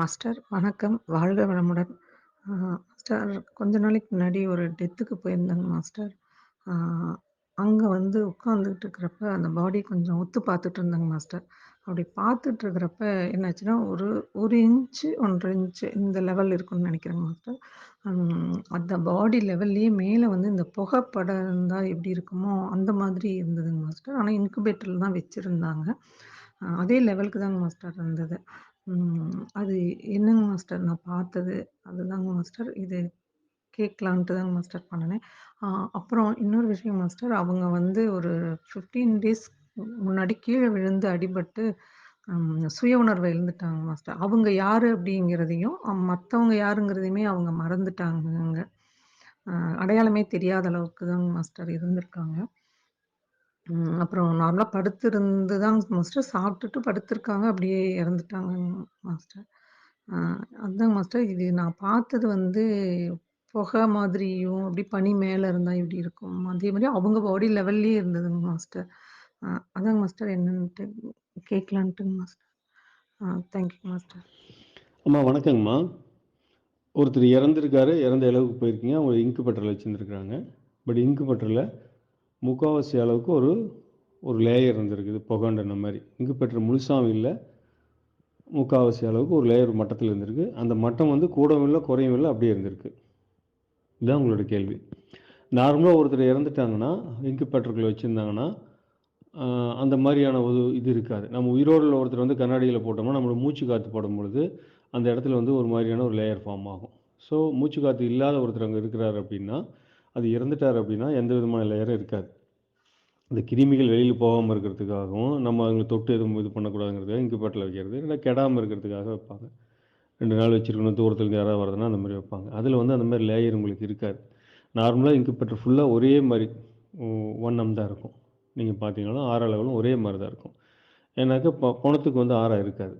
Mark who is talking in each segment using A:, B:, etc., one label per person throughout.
A: Master வணக்கம். வாழ்க வளமுடன். மாஸ்டர் கொஞ்ச நாளைக்கு முன்னாடி ஒரு டெத்துக்கு போயிருந்தேங்க மாஸ்டர். அங்கே வந்து உட்காந்துக்கிட்டு இருக்கிறப்ப, அந்த பாடி கொஞ்சம் ஒத்து பார்த்துட்டு இருந்தாங்க மாஸ்டர். அப்படி பார்த்துட்டு இருக்கிறப்ப என்னாச்சுன்னா, ஒரு ஒரு இன்ச்சு, 1 1/2 இன்ச்சு இந்த லெவல் இருக்கும்னு நினைக்கிறேங்க மாஸ்டர். அந்த பாடி லெவல்லையே மேலே வந்து இந்த புகைப்படம் இருந்தால் எப்படி இருக்குமோ, அந்த மாதிரி இருந்ததுங்க மாஸ்டர். ஆனால் இன்குபேட்டரில் தான் வச்சுருந்தாங்க அதே லெவலுக்கு தாங்க மாஸ்டர் இருந்தது. ம் அது என்னங்க மாஸ்டர் நான் பார்த்தது? அதுதாங்க மாஸ்டர். இது கேட்கலான்ட்டு தாங்க மாஸ்டர் பண்ணுனேன். ஆ அப்புறம் இன்னொரு விஷயம் மாஸ்டர், அவங்க வந்து ஒரு 15 டேஸ் முன்னாடி கீழ விழுந்து அடிபட்டு, ம் சுய உணர்வை இழந்துட்டாங்க மாஸ்டர். அவங்க யாரு அப்படிங்கிறதையும், மற்றவங்க மத்தவங்க யாருங்கிறதையுமே அவங்க மறந்துட்டாங்கங்க. அ அடையாளமே தெரியாத அளவுக்கு தாங்க மாஸ்டர் இருந்திருக்காங்க. ம் அப்புறம் நார்மலா படுத்திருந்து தான் மாஸ்டர் சாப்பிட்டுட்டு படுத்திருக்காங்க. அப்படியே இறந்துட்டாங்க மாஸ்டர். அ அதாங்க மாஸ்டர் இது நான் பார்த்தது வந்து புகை மாதிரியும், அப்படி பனி மேல இருந்தா எப்படி இருக்கும்? அதே மாரி அவங்க பாடி லெவல்லயே இருந்ததுங்க மாஸ்டர். அ அதாங்க மாஸ்டர் என்னன்ட்டு கேட்கலான்ட்டுங்க மாஸ்டர். ஆ தேங்க்யூ மாஸ்டர்.
B: அம்மா வணக்கங்கம்மா. ஒருத்தர் இறந்துருக்காரு இறந்த அளவுக்கு போயிருக்கீங்க. அவங்க இன்குபேட்டர்ல வச்சிருந்துருக்காங்க. பட் இன்குபேட்டர்ல முக்காவாசி அளவுக்கு ஒரு ஒரு லேயர் இருந்திருக்குது. புகண்டுன மாரி. பெற்ற முழுசாகவும் இல்லை முக்காவாசி அளவுக்கு ஒரு லேயர் மட்டத்தில் இருந்திருக்கு. அந்த மட்டம் வந்து கூடவும் இல்லை குறையும் இல்லை அப்படியே இருந்திருக்கு. இதுதான் உங்களோட கேள்வி. நார்மலாக ஒருத்தர் இறந்துட்டாங்கன்னா, இங்கு வச்சிருந்தாங்கன்னா, வச்சுருந்தாங்கன்னா அந்த மாதிரியான ஒரு இது இருக்காது. நம்ம உயிரோட ஒருத்தர் வந்து கண்ணாடியில் போட்டோம்னா, நம்மளுக்கு மூச்சு காற்று போடும் பொழுது அந்த இடத்துல வந்து ஒரு மாதிரியான ஒரு லேயர் ஃபார்ம் ஆகும். ஸோ மூச்சு காற்று இல்லாத ஒருத்தர் அங்கே இருக்கிறாரு அப்படின்னா, அது இறந்துட்டாரு அப்படின்னா, எந்த விதமான லேயரும் இருக்காது. இந்த கிருமிகள் வெளியில் போகாமல் இருக்கிறதுக்காகவும், நம்ம அவங்கள தொட்டு எதுவும் இது பண்ணக்கூடாதுங்கிறதுக்காக இன்குபேட்டர்ல வைக்கிறது. இல்லை கெடாமல் இருக்கிறதுக்காக வைப்பாங்க. ரெண்டு நாள் வச்சுருக்கணும் தூரத்தில் யாராவது வருதுன்னா, அந்த மாதிரி வைப்பாங்க. அதில் வந்து அந்த மாதிரி லேயர் உங்களுக்கு இருக்காது. நார்மலாக இன்குபேட்டர் ஃபுல்லாக ஒரே மாதிரி ஒன் வண்ணம் தான் இருக்கும். நீங்கள் பார்த்தீங்கன்னா, ஆறா லெவலும் ஒரே மாதிரி தான் இருக்கும். ஏன்னாக்கா ப வந்து ஆறாக இருக்காது.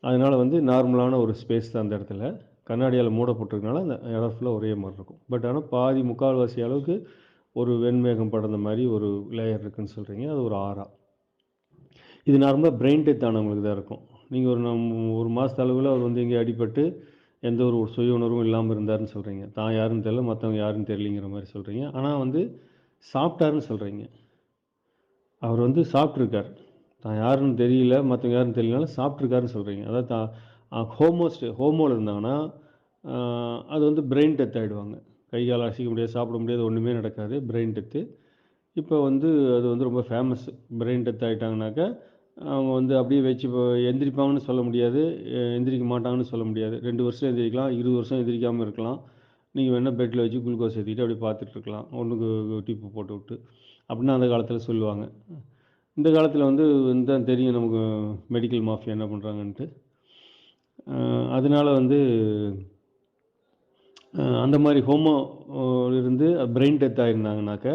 B: அதனால் வந்து நார்மலான ஒரு ஸ்பேஸ் தான் அந்த இடத்துல. கண்ணாடியால் மூடப்பட்டிருக்கனால, அந்த இடம் ஃபுல்லாக ஒரே மாதிரி இருக்கும். பட் ஆனால் பாதி முக்கால்வாசி அளவுக்கு ஒரு வெண்மேகம் படர்ந்த மாதிரி ஒரு லேயர் இருக்குதுன்னு சொல்கிறீங்க அது ஒரு ஆறா. இது நார்மலாக பிரெயின் டெத் ஆனவங்களுக்கு தான் இருக்கும். நீங்கள் ஒரு நம் ஒரு மாதத்து அளவில் அவர் வந்து இங்கே அடிபட்டு, எந்த ஒரு சுய உணர்வும் இல்லாமல் இருந்தாருன்னு சொல்கிறீங்க தான் யாருன்னு தெரியல, மற்றவங்க யாருன்னு தெரியலங்கிற மாதிரி சொல்கிறீங்க ஆனால் வந்து சாப்பிட்டாருன்னு சொல்கிறீங்க அவர் வந்து சாப்பிட்ருக்கார் தான் யாருன்னு தெரியல, மற்றவங்க யாருன்னு தெரியலனாலும் சாப்பிட்ருக்காருன்னு சொல்கிறீங்க அதாவது தான் ஹோமோஸ்ட் ஹோமோல் இருந்தாங்கன்னா, அது வந்து பிரெயின் டெத் ஆகிடுவாங்க கை, கால் அசைக்க முடியாது, சாப்பிட முடியாது, ஒன்றுமே நடக்காது. Brain death. இப்போ வந்து அது வந்து ரொம்ப ஃபேமஸ். பிரெயின் டெத் ஆகிட்டாங்கனாக்கா அவங்க வந்து அப்படியே வச்சு இப்போ எந்திரிப்பாங்கன்னு சொல்ல முடியாது. எந்திரிக்க மாட்டாங்கன்னு சொல்ல முடியாது. ரெண்டு வருஷம் எந்திரிக்கலாம், 20 வருஷம் எந்திரிக்காமல் இருக்கலாம். நீங்கள் வேணால் பெட்டில் வச்சு குளுக்கோஸ் ஏற்றிட்டு அப்படியே பார்த்துட்டு இருக்கலாம். ஒண்ணுக்கு போட்டு விட்டு. அப்படின்னு அந்த காலத்தில் சொல்லுவாங்க. இந்த காலத்தில் வந்து தான் தெரியும் நமக்கு மெடிக்கல் மாஃபியா என்ன பண்ணுறாங்கன்ட்டு அதனால் அதனால வந்து அந்த மாதிரி ஹோமோ இருந்து பிரெயின் டெத் ஆயிருந்தாங்கனாக்க,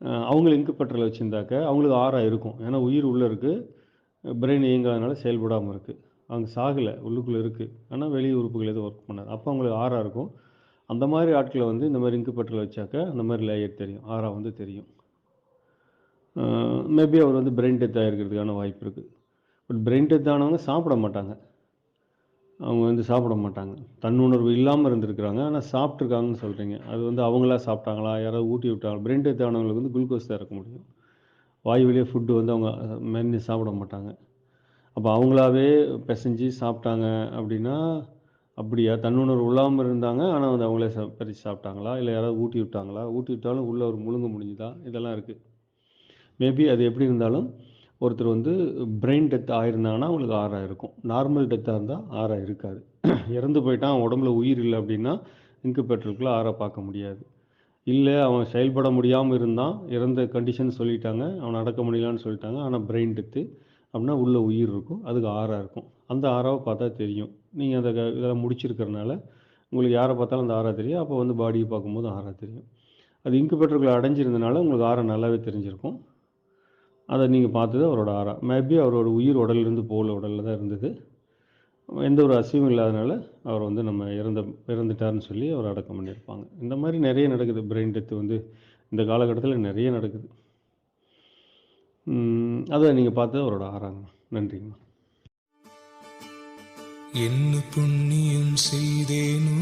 B: அ அவங்கள இன்குபேட்டர்ல வச்சிருந்தாக்க, அவங்களுக்கு ஆறாக இருக்கும். ஏன்னா உயிர் உள்ளே இருக்குது பிரெயின் இயங்காதனால செயல்படாமல் இருக்குது அவங்க சாகலை உள்ளுக்குள்ளே இருக்குது ஆனால் வெளி உறுப்புகள் எதுவும் ஒர்க் பண்ணாது. அப்போ அவங்களுக்கு ஆறாக இருக்கும். அந்த மாதிரி ஆட்களை வந்து இந்த மாரி இன்குபேட்டர்ல வச்சாக்க, அந்த மாதிரி லேயர் தெரியும். ஆறாக வந்து தெரியும். மேபி அவர் வந்து பிரெயின் டெத் ஆயிருக்கிறதுக்கான வாய்ப்பு இருக்குது பட் பிரெயின் டெத் ஆனவங்க சாப்பிட மாட்டாங்க. அவங்க வந்து சாப்பிட மாட்டாங்க. தன்னுணர்வு இல்லாமல் இருந்திருக்கிறாங்க. ஆனால் சாப்பிட்ருக்காங்கன்னு சொல்கிறீங்க அது வந்து அவங்களா சாப்பிட்டாங்களா? யாராவது ஊட்டி விட்டாங்களா? பிரெயின் டெத் ஆனவங்களுக்கு வந்து குளுக்கோஸ் தான் இருக்க முடியும். வாய் வழியாக ஃபுட்டு வந்து அவங்க மென்னு சாப்பிட மாட்டாங்க. அப்போ அவங்களாவே பிசைஞ்சு சாப்பிட்டாங்க அப்படின்னா, அப்படியா? தன்னுணர்வு இல்லாமல் இருந்தாங்க. ஆனால் வந்து அவங்களே ச பறிச்சு சாப்பிட்டாங்களா? இல்லை யாராவது ஊட்டி விட்டாங்களா? ஊட்டி விட்டாலும் உள்ளே ஒரு முழுங்க முடிஞ்சுதா? இதெல்லாம் இருக்குது மேபி அது எப்படி இருந்தாலும், ஒருத்தர் வந்து பிரெயின் டெத் ஆயிருந்தாங்கன்னா, அவங்களுக்கு ஆறாக இருக்கும். நார்மல் டெத்தாக இருந்தால் ஆறாக இருக்காது. இறந்து போயிட்டான், உடம்புல உயிர் இல்லை அப்படின்னா, இன்குபேட்டருக்குள்ளே ஆறாக பார்க்க முடியாது. இல்லை அவன் செயல்பட முடியாமல் இருந்தான். இறந்த கண்டிஷன் சொல்லிட்டாங்க. அவன் நடக்க முடியலான்னு சொல்லிட்டாங்க. ஆனால் பிரெயின் டெத்து அப்படின்னா உள்ளே உயிர் இருக்கும். அதுக்கு ஆறாக இருக்கும். அந்த ஆறாவை பார்த்தா தெரியும். நீங்கள் அந்த இதெல்லாம் முடிச்சிருக்கிறனால, உங்களுக்கு யாரை பார்த்தாலும் அந்த ஆறாக தெரியும். அப்போ வந்து பாடியை பார்க்கும்போது ஆறாக தெரியும். அது இன்குபேட்டருக்குள்ளே அடைஞ்சிருந்தனால, உங்களுக்கு ஆறை நல்லாவே தெரிஞ்சிருக்கும். அதை நீங்கள் பார்த்தது அவரோட ஆரா. மேபி அவரோட உயிர் உடல்லேருந்து போகல. உடலில் தான் இருந்தது. எந்த ஒரு அசைவும் இல்லாதனால, அவர் வந்து நம்ம இறந்த இறந்துட்டார்னு சொல்லி அவர் அடக்கம் பண்ணியிருப்பாங்க. இந்த மாதிரி நிறைய நடக்குது. பிரெயின் டெத்து வந்து இந்த காலகட்டத்தில் நிறைய நடக்குது. அதை நீங்கள் பார்த்து அவரோட ஆறாங்க நன்றிங்கம்மா.
C: என்ன புண்ணியம் செய்தேனோ